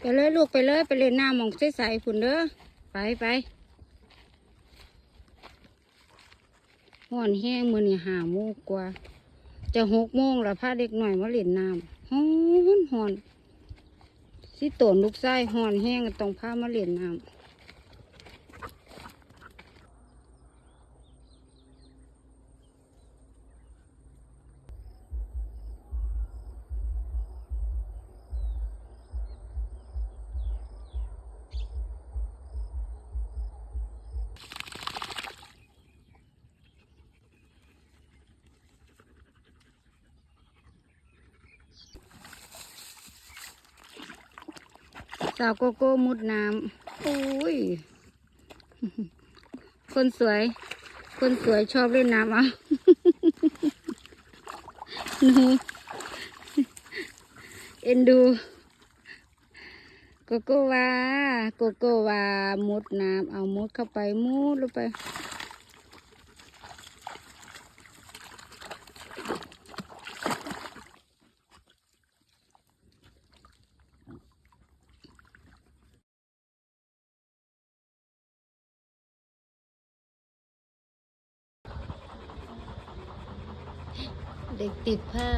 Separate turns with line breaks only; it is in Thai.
ไปเลยลูกไปเลยไปเล่นน้ำมองใสๆฝุ่นเด้อไปไปห่อนแห้งมือนี่หาโมงกว่า จะหกโมงแล้วพาเด็กหน่อยมาเล่นน้ำห้อนห่อนสิโตนลูกไส้ห่อนแห้งต้องพามาเล่นน้ำ สาวโกโก้มุดน้ำโอ้ย คนสวย คนสวยชอบเล่นน้ำอะนูเอ็นดู โกโก้วาโกโก้วามุดน้ำเอามุดเข้าไปมุดลงไป เด็กติดผ้า